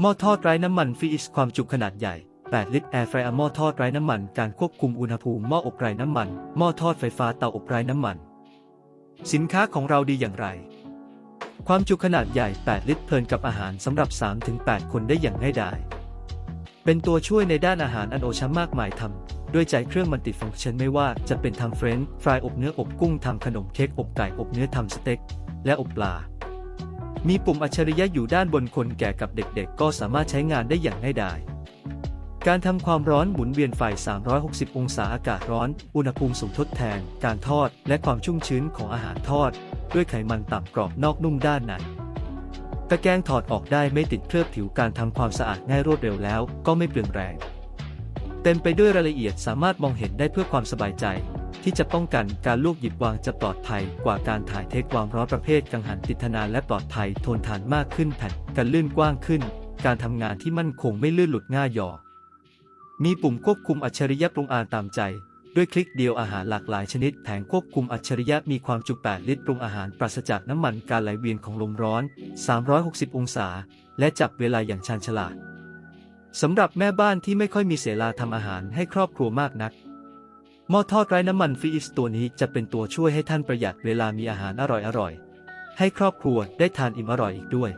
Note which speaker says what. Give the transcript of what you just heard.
Speaker 1: หม้อทอดไร้น้ำมันฟีอิสความจุขนาดใหญ่ 8 ลิตรแอร์ไฟร์หม้อทอดไร้น้ำมัน การควบคุมอุณหภูมิหม้ออบไร้น้ำมัน หม้อทอดไฟฟ้าเตาอบไร้น้ำมัน สินค้าของเราดีอย่างไร ความจุขนาดใหญ่ 8 ลิตรเพลินกับอาหารสำหรับ 3-8 คนได้อย่างง่ายดายเป็นตัวช่วยในด้านอาหารอันโอชะมากมายทำด้วยใจเครื่องมันติฟังก์ชันไม่ว่าจะเป็นทำเฟรนช์ฟรายอบเนื้ออบกุ้งทำขนมเค้กอบไก่อบเนื้อทำสเต็กและอบปลา มีปุ่มอัจฉริยะอยู่ด้านบนคนแก่กับเด็กๆ ก็สามารถใช้งานได้อย่างง่ายดายการทำความร้อนหมุนเวียนไฟ 360 องศาอากาศร้อน อุณหภูมิสูงทดแทน การทอด และความชุ่มชื้นของอาหารทอด ด้วยไขมันต่ำกรอบนอกนุ่มด้านในตะแกรงถอดออกได้ไม่ติดเคลือบผิวการทำความสะอาดง่ายรวดเร็วแล้ว ก็ไม่เปลืองแรง เต็มไปด้วยรายละเอียดสามารถมองเห็นได้เพื่อความสบายใจ ที่จะป้องกันการลวกหยิบวางจะปลอดภัยกว่าการถ่ายเทความร้อนประเภทกังหันติดทนานและปลอดภัยทนทานมากขึ้นแผ่นกันลื่นกว้างขึ้น การทำงานที่มั่นคงไม่ลื่นหลุดง่ายหยอมีปุ่มควบคุมอัจฉริยะปรุงอาหารตามใจ ด้วยคลิกเดียวอาหารหลากหลายชนิดแผงควบคุมอัจฉริยะมีความจุ8ลิตรปรุงอาหารปราศจากน้ำมันการไหลเวียนของลมร้อน 360 องศา และจับเวลาอย่างชาญฉลาดสำหรับแม่บ้านที่ไม่ค่อยมีเสลาทำอาหารให้ครอบครัวมากนัก หม้อทอดไร้น้ำมันฟรีสตัวนี้จะเป็นตัวช่วยให้ท่านประหยัดเวลามีอาหารอร่อยๆ ให้ครอบครัวได้ทานอิ่มอร่อยอีกด้วย